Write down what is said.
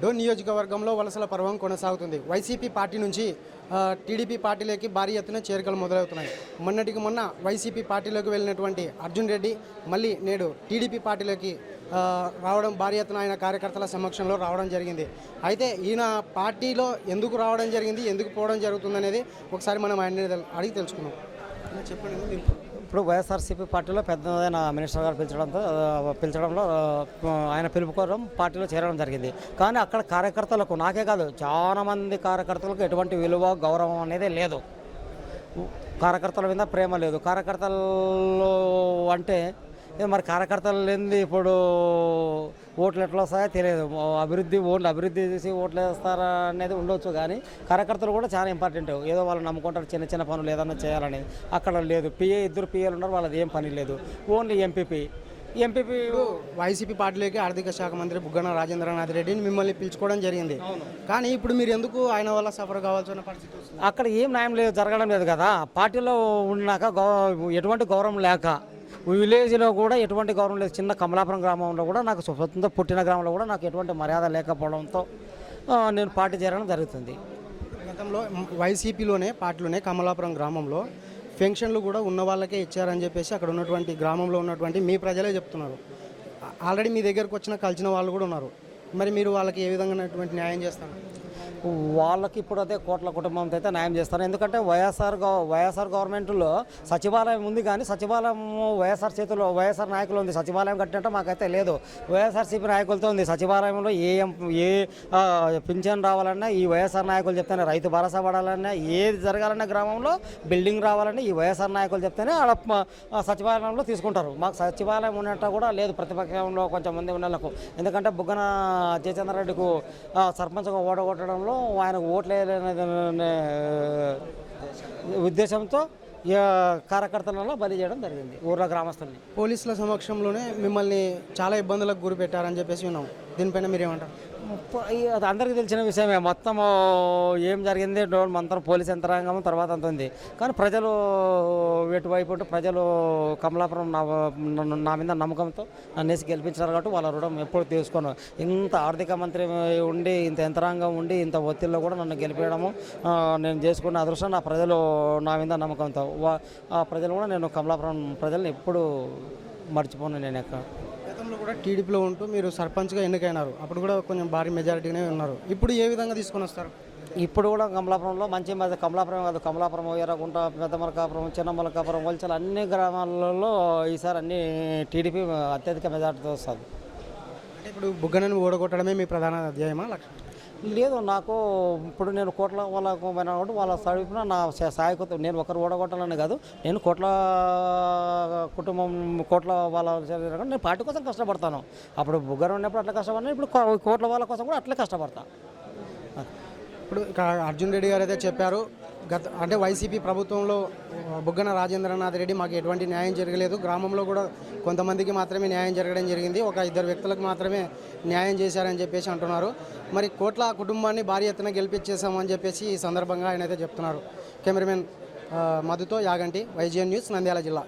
డోన్ నియోజకవర్గంలో వలసల పర్వం కొనసాగుతుంది. వైసీపీ పార్టీ నుంచి టీడీపీ పార్టీలోకి భారీ ఎత్తున చేరికలు మొదలవుతున్నాయి. మొన్నటికి మొన్న వైసీపీ పార్టీలోకి వెళ్ళినటువంటి అర్జున్ రెడ్డి మళ్ళీ నేడు టీడీపీ పార్టీలోకి రావడం భారీ ఎత్తున ఆయన కార్యకర్తల సమక్షంలో రావడం జరిగింది. అయితే ఈయన పార్టీలో ఎందుకు రావడం జరిగింది ఎందుకు పోవడం జరుగుతుంది అనేది ఒకసారి మనం ఆయన అడిగి తెలుసుకుందాం. చెప్పండి ఇప్పుడు వైఎస్ఆర్సీపీ పార్టీలో పెద్దదైన మినిస్టర్ గారు పిలిచడంతో పిలిచడంలో ఆయన పిలుపుకోవడం పార్టీలో చేరడం జరిగింది. కానీ అక్కడ కార్యకర్తలకు నాకే కాదు చాలా మంది కార్యకర్తలకు ఎటువంటి విలువ గౌరవం అనేది లేదు. కార్యకర్తల మీద ప్రేమ లేదు. కార్యకర్తలు అంటే మరి కార్యకర్తలు లేనిది ఇప్పుడు ఓట్లు ఎట్లా వస్తాయో తెలియదు. అభివృద్ధి ఓట్లు అభివృద్ధి చేసి ఓట్లు వేస్తారా అనేది ఉండొచ్చు కానీ కార్యకర్తలు కూడా చాలా ఇంపార్టెంట్ ఏదో వాళ్ళు నమ్ముకుంటారు చిన్న చిన్న పనులు ఏదన్నా చేయాలని అక్కడ లేదు. పిఏ ఇద్దరు పిఏలు ఉన్నారు వాళ్ళది ఏం పని లేదు. ఓన్లీ ఎంపీపీ ఎంపీపీ వైసీపీ పార్టీలోకి ఆర్థిక శాఖ మంత్రి బుగ్గన రాజేంద్రనాథ్ రెడ్డిని మిమ్మల్ని పిలుచుకోవడం జరిగింది. కానీ ఇప్పుడు మీరు ఎందుకు ఆయన వల్ల సఫర్ కావాల్సిన పరిస్థితి అక్కడ ఏం న్యాయం లేదు జరగడం లేదు కదా. పార్టీలో ఉన్నాక గౌ ఎటువంటి గౌరవం లేక విలేజ్లో కూడా ఎటువంటి గౌరవం లేదు. చిన్న కమలాపురం గ్రామంలో కూడా నాకు స్వతంత్ర పుట్టిన గ్రామంలో కూడా నాకు ఎటువంటి మర్యాద లేకపోవడంతో నేను పార్టీ చేరడం జరుగుతుంది. గతంలో వైసీపీలోనే పార్టీలోనే కమలాపురం గ్రామంలో పెన్షన్లు కూడా ఉన్న వాళ్ళకే ఇచ్చారని చెప్పేసి అక్కడ ఉన్నటువంటి గ్రామంలో ఉన్నటువంటి మీ ప్రజలే చెప్తున్నారు. ఆల్రెడీ మీ దగ్గరకు వచ్చిన కలిసిన వాళ్ళు కూడా ఉన్నారు. మరి మీరు వాళ్ళకి ఏ విధంగా న్యాయం చేస్తారు? వాళ్ళకి ఇప్పుడు అదే కోట్ల కుటుంబంతో అయితే న్యాయం చేస్తారు. ఎందుకంటే వైఎస్ఆర్ వైఎస్ఆర్ గవర్నమెంట్లో సచివాలయం ఉంది కానీ సచివాలయం వైఎస్ఆర్ చేతిలో వైఎస్ఆర్ నాయకులు ఉంది. సచివాలయం కట్టినట్టు మాకైతే లేదు. వైఎస్ఆర్సీపీ నాయకులతో ఉంది. సచివాలయంలో ఏ ఏ పింఛన్ రావాలన్నా ఈ వైఎస్ఆర్ నాయకులు చెప్తేనే రైతు భరోసా పడాలన్నా ఏది జరగాలన్నా గ్రామంలో బిల్డింగ్ రావాలన్నా ఈ వైఎస్ఆర్ నాయకులు చెప్తేనే ఆడ సచివాలయంలో తీసుకుంటారు. మాకు సచివాలయం ఉన్నట్టు కూడా లేదు ప్రతిపక్షంలో కొంచెం మంది ఉన్న ఎందుకంటే బుగ్గన జయచంద్రారెడ్డికు సర్పంచ్గా ఓడగొట్టడంలో ఆయనకు ఓట్లేదనే ఉద్దేశంతో ఈ కార్యకర్తలలో బలి చేయడం జరిగింది ఊర్లో గ్రామస్తుల్ని. పోలీసుల సమక్షంలోనే మిమ్మల్ని చాలా ఇబ్బందులకు గురి పెట్టారని చెప్పేసి విన్నాం. దీనిపైన మీరేమంటారు? అది అందరికీ తెలిసిన విషయమే. మొత్తం ఏం జరిగింది? మంత్రం పోలీస్ యంత్రాంగం తర్వాత అంత ఉంది. కానీ ప్రజలు ఎటువైపు ఉంటే ప్రజలు కమలాపురం నా నా మీద నమ్మకంతో నన్ను గెలిపించారు కాబట్టి వాళ్ళ రుణం ఎప్పుడు తీసుకోను. ఇంత ఆర్థిక మంత్రి ఉండి ఇంత యంత్రాంగం ఉండి ఇంత ఒత్తిడిలో కూడా నన్ను గెలిపించడము నేను చేసుకున్న అదృష్టం నా ప్రజలు నా మీద నమ్మకంతో. వా- ఆ ప్రజలు కూడా నేను కమలాపురం ప్రజల్ని ఎప్పుడు మర్చిపోను నేను ఎక్కడ. కూడా టీడీపీలో ఉంటూ మీరు సర్పంచ్గా ఎన్నికైనారు. అప్పుడు కూడా కొంచెం భారీ మెజారిటీనే ఉన్నారు. ఇప్పుడు ఏ విధంగా తీసుకొని వస్తారు? ఇప్పుడు కూడా కమలాపురంలో మంచి మధ్య కమలాపురం కాదు కమలాపురం ఎర్రగుంట పెద్దమలకాపురం చిన్నమలకాపురం వలచల అన్ని గ్రామాలలో ఈసారి అన్ని టీడీపీ అత్యధిక మెజార్టీతో వస్తుంది. అంటే ఇప్పుడు బుగ్గనని ఓడగొట్టడమే మీ ప్రధాన ధ్యేయమా లక్ష్యం? లేదు నాకు ఇప్పుడు నేను కోట్ల వాళ్ళకు కాబట్టి వాళ్ళ సడిపిన నా సా- నేను ఒకరు ఓడగొట్టాలని కాదు నేను కోట్ల కుటుంబం కోట్ల వాళ్ళ నేను పార్టీ కోసం కష్టపడతాను. అప్పుడు బుగ్గర ఉన్నప్పుడు అట్లా కష్టపడినా ఇప్పుడు కోట్ల వాళ్ళ కోసం కూడా అట్లే కష్టపడతాను ఇప్పుడు ఇక్కడ అర్జున్ రెడ్డి గారు అయితే చెప్పారు గత అంటే వైసీపీ ప్రభుత్వంలో బుగ్గన రాజేంద్రనాథ్ రెడ్డి మాకు ఎటువంటి న్యాయం జరగలేదు. గ్రామంలో కూడా కొంతమందికి మాత్రమే న్యాయం జరగడం జరిగింది. ఒక ఇద్దరు వ్యక్తులకు మాత్రమే న్యాయం చేశారని చెప్పేసి అంటున్నారు. మరి కోట్ల కుటుంబాన్ని భారీ ఎత్తున గెలిపించేశామని చెప్పేసి ఈ సందర్భంగా ఆయన అయితే చెప్తున్నారు. కెమెరామెన్ మధుతో యాగంటి వైజీఎన్ న్యూస్ నంద్యాల జిల్లా.